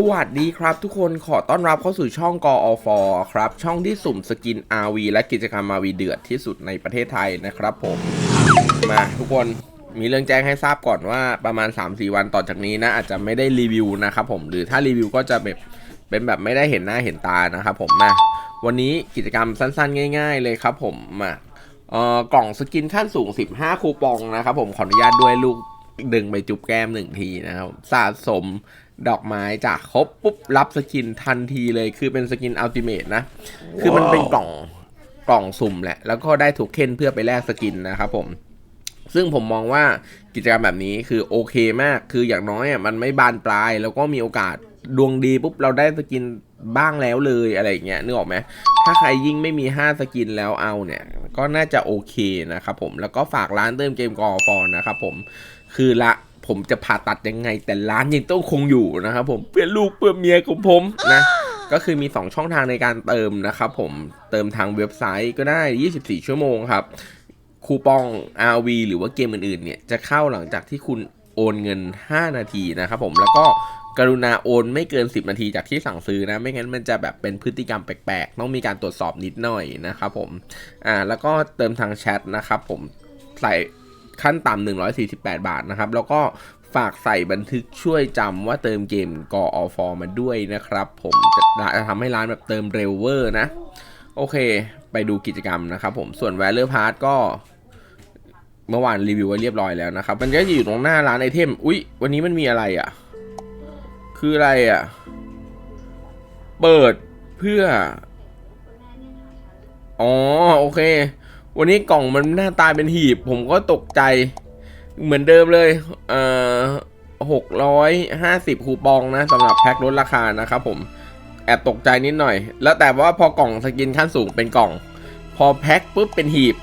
สวัสดีครับทุกคนขอต้อนรับเข้าสู่ช่องกอฟครับ ช่องที่สุ่มสกิน RV และกิจกรรม RV เดือดที่สุดในประเทศไทยนะครับผมมาทุกคนมีเรื่องแจ้งให้ทราบก่อนว่าประมาณ 3-4 วันต่อจากนี้นะ อาจจะไม่ได้รีวิวนะครับผมหรือถ้ารีวิวก็จะแบบเป็นแบบไม่ได้เห็นหน้าเห็นตานะครับผมมาวันนี้กิจกรรมสั้นๆ ง่าย ๆ เลยครับผมมาเอ่อกล่องสกินขั้นสูง 15 คูปองนะครับผมขออนุญาตด้วยลูกดึงไปจุบแก้มหนึ่งทีนะครับสะสม ดอกไม้จากครบปุ๊บรับสกินทันทีเลยคือเป็นสกินอัลติเมทนะ คือมันเป็นกล่องกล่องสุ่มแหละ แล้วก็ได้โทเค็นเพื่อไปแลกสกินนะครับผม ซึ่งผมมองว่ากิจกรรมแบบนี้คือโอเคมากคืออย่างน้อยอะมันไม่บานปลาย แล้วก็มีโอกาสดวงดีปุ๊บเราได้สกินบ้างแล้วเลยอะไรอย่างเงี้ยนึกออกไหมถ้าใครยิ่งไม่มี 5 สกินแล้วเอาเนี่ย ก็น่าจะโอเคนะครับผมแล้วก็ฝากร้านเติมเกมกอฟอนะครับผมคือละ ผมจะผ่าตัดยังไง แต่ร้านยังต้องคงอยู่นะครับผมเพื่อลูกเพื่อเมียของผมนะก็คือมี 2 ช่องทางในการเติมนะครับผมเติมทางเว็บไซต์ก็ได้ 24 ชั่วโมงครับ คูปอง RV หรือว่าเกมอื่นๆเนี่ยจะเข้าหลังจากที่คุณโอนเงิน 5 นาทีนะครับผมแล้วก็กรุณาโอนไม่เกิน 10 นาทีจากที่สั่งซื้อนะ ไม่งั้นมันจะแบบเป็นพฤติกรรมแปลกๆ ต้องมีการตรวจสอบนิดหน่อยนะครับผมอ่าแล้วก็เติมทางแชทนะครับผมใส่ ขั้นต่ำ148 บาทนะครับ แล้วก็ฝากใส่บันทึกช่วยจำว่าเติมเกมกออฟอมาด้วยนะครับ ผมจะจะทำให้ร้านแบบเติมเร็วเวอร์นะ โอเค ไปดูกิจกรรมนะครับผมส่วน v a l u e Part ก็เมื่อวานรีวิวไว้เรียบร้อยแล้วนะครับ มันก็อยู่ตรงหน้าร้านไอเทม อุ๊ย วันนี้มันมีอะไรอะ คืออะไรอะ เปิดเพื่อ อ๋อ โอเค วันนี้กล่องมันหน้าตาเป็นหีบ ผมก็ตกใจ เหมือนเดิมเลย เอ่อหกร้อยห้าสิบคูปองนะสำหรับแพ็คลดราคานะครับผม แอบตกใจนิดหน่อย แล้วแต่ว่าพอกล่องสกินขั้นสูงเป็นกล่อง พอแพ็คปุ๊บเป็นหีบ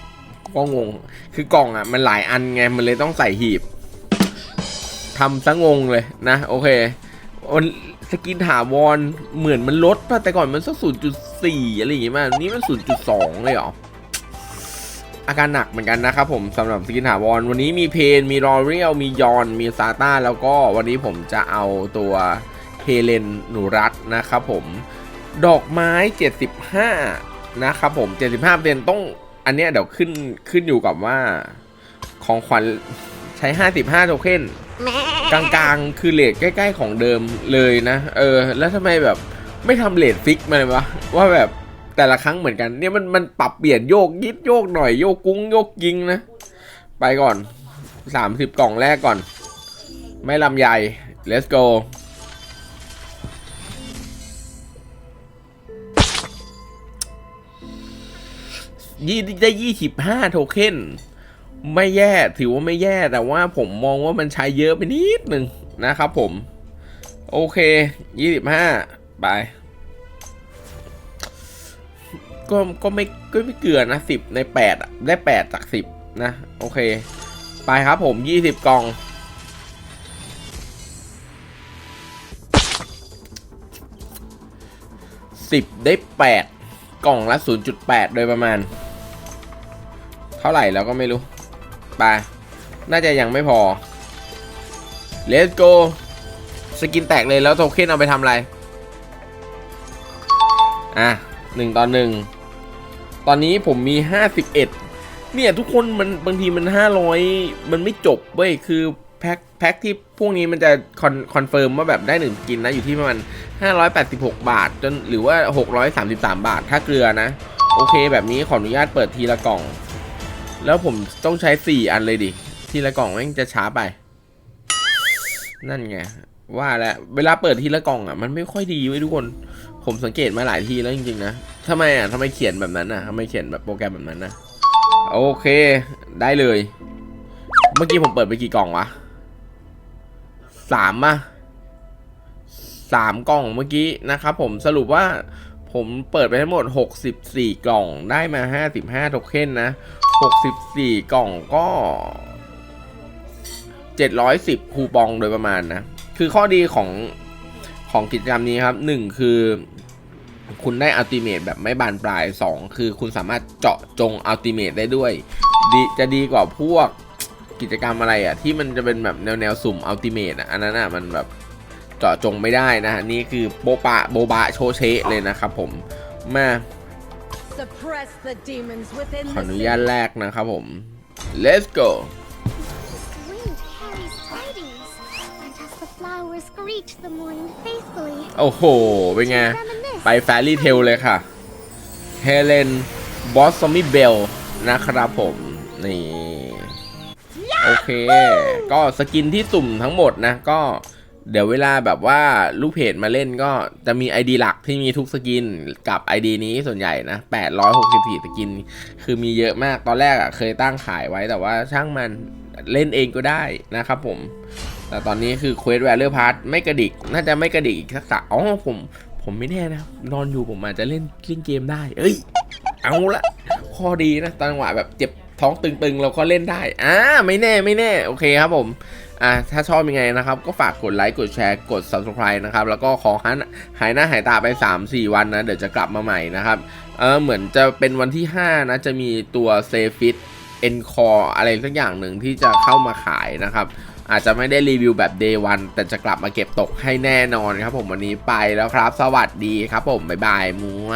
ก็งง คือกล่องอะ มันหลายอันไง มันเลยต้องใส่หีบทำซะงงเลยนะ โอเคสกินถาวรเหมือนมันลดป่ะแต่ก่อนมันสักศูนย์จุดสี่อะไรอย่างงี้มานี่มันศูนย์จุดสองเลยเหรอ อาการหนักเหมือนกันนะครับผมสำหรับสกินถาวรวันนี้มีเพน มีรอเรียล มียอน มีซาต้า แล้วก็วันนี้ผมจะเอาตัวเฮเลนหนูรัตนะครับผมดอกไม้ 75 นะครับผม 75เปนต้องอันเนี้ยเดี๋ยวขึ้นขึ้นอยู่กับว่าของขวัญใช้ 55 โทเค็นกลางๆ คือเลทใกล้ ๆ ของเดิมเลยนะ เออ แล้วทำไมแบบไม่ทำเลทฟิกมาเลยวะ ว่าแบบ แต่ละครั้งเหมือนกัน เนี่ยมันมันปรับเปลี่ยนโยกยิดโยกหน่อยโยกกุ้งโยกยิงนะ ไปก่อน30กล่องแรกก่อน ไม่ลำใหญ่ let's go ยี่ได้ยี่สิบห้าโทเค็นไม่แย่ถือว่าไม่แย่แต่ว่าผมมองว่ามันใช้เยอะไปนิดหนึ่งนะครับผม โอเคยี่สิบห้าไป ก็ก็ไม่ก็ไม่เกลือนะสิบในแปดอะได้แปดจากสิบนะ โอเค ไปครับผมยี่สิบกล่องสิบได้แปดกล่องละศูนย์จุดแปดโดยประมาณ เท่าไหร่แล้วก็ไม่รู้ ไป น่าจะยังไม่พอ let's go สกินแตกเลยแล้วโทเค็นเอาไปทำอะไร อะหนึ่งต่อหนึ่ง ตอนนี้ผมมีห้าสิบเอ็ดเนี่ยทุกคนมันบางทีมันห้าร้อยมันไม่จบเว้ยคือแพ็คแพ็คที่พวกนี้มันจะคอนคอนเฟิร์มว่าแบบได้หนึ่งกินนะอยู่ที่ประมาณ 586 บาท จนหรือว่า 633 บาทถ้าเกลือนะ โอเคแบบนี้ขออนุญาตเปิดทีละกล่อง แล้วผมต้องใช้ 4 อันเลยดิ ทีละกล่องแม่งจะช้าไป นั่นไง ว่าแล้วเวลาเปิดทีละกล่องอะมันไม่ค่อยดีไว้ทุกคน ผมสังเกตมาหลายทีแล้วจริงๆนะทำไมอะทำไมเขียนแบบนั้นอะทำไมเขียนแบบโปรแกรมแบบนั้นนะโอเค ได้เลย เมื่อกี้ผมเปิดไปกี่กล่องวะสามอะสามกล่องเมื่อกี้นะครับผมสรุปว่าผมเปิดไปทั้งหมด 64 กล่องได้มา 55โทเค็นนะ 64 กล่องก็ 710 คูปองโดยประมาณนะ คือข้อดีของของกิจกรรมนี้ครับ 1 คือคุณได้อัลติเม e แบบไม่บานปลาย 2 คือคุณสามารถเจาะจงอัลติเม e ได้ด้วยดีจะดีกว่าพวกกิจกรรมอะไรอะ ที่มันจะเป็นแบบแนวแนวสุ่มอัลติเม e อะอันนั้นอะมันแบบเจาะจงไม่ได้นะฮะนี่คือโบปะโบบะโชเชะเลยนะครับผมมา Suppress the demons within ขอ the อนุ city. ญาตแรกนะครับผม let's go the flowers greet the morning faithfully, โอ้โห เป็นไง reminisce ไปแฟรี่เทลเลยค่ะ เฮเลน บอสซอมมี่เบล นะครับผม นี่ โอเค ก็สกินที่สุ่มทั้งหมดนะ ก็เดี๋ยวเวลาแบบว่าลูกเพจมาเล่นก็จะมี ID หลักที่มีทุกสกินกับ ID นี้ส่วนใหญ่นะ 864 สกิน คือมีเยอะมาก ตอนแรกอะ่ะเคยตั้งขายไว้แต่ว่าช่างมันเล่นเองก็ได้นะครับผม แต่ตอนนี้คือ Quest Valor Pass ไม่กระดิก น่าจะไม่กระดิกอีกสักสะอ๋อผม ผมไม่แน่นะ นอนอยู่ผมอาจจะเล่นเล่นเกมได้ เอ้ย เอาละข้อดีนะตอนจังหวะแบบเจ็บท้องตึงๆ เราก็เล่นได้ อ่า ไม่แน่ไม่แน่ โอเคครับผม อ่า ถ้าชอบยังไงนะครับ ก็ฝากกดไลค์ กดแชร์ กด subscribe นะครับ แล้วก็ขอหันหายหน้าหายตาไป 3-4 วันนะ เดี๋ยวจะกลับมาใหม่นะครับ เออ เหมือนจะเป็นวันที่ 5 นะ จะมีตัวเซฟิต เอ็นคออะไรสักอย่างหนึ่งที่จะเข้ามาขายนะครับ อาจจะไม่ได้รีวิวแบบ day one แต่จะกลับมาเก็บตกให้แน่นอนครับผมวันนี้ไปแล้วครับ สวัสดีครับผม บ๊ายบายมัว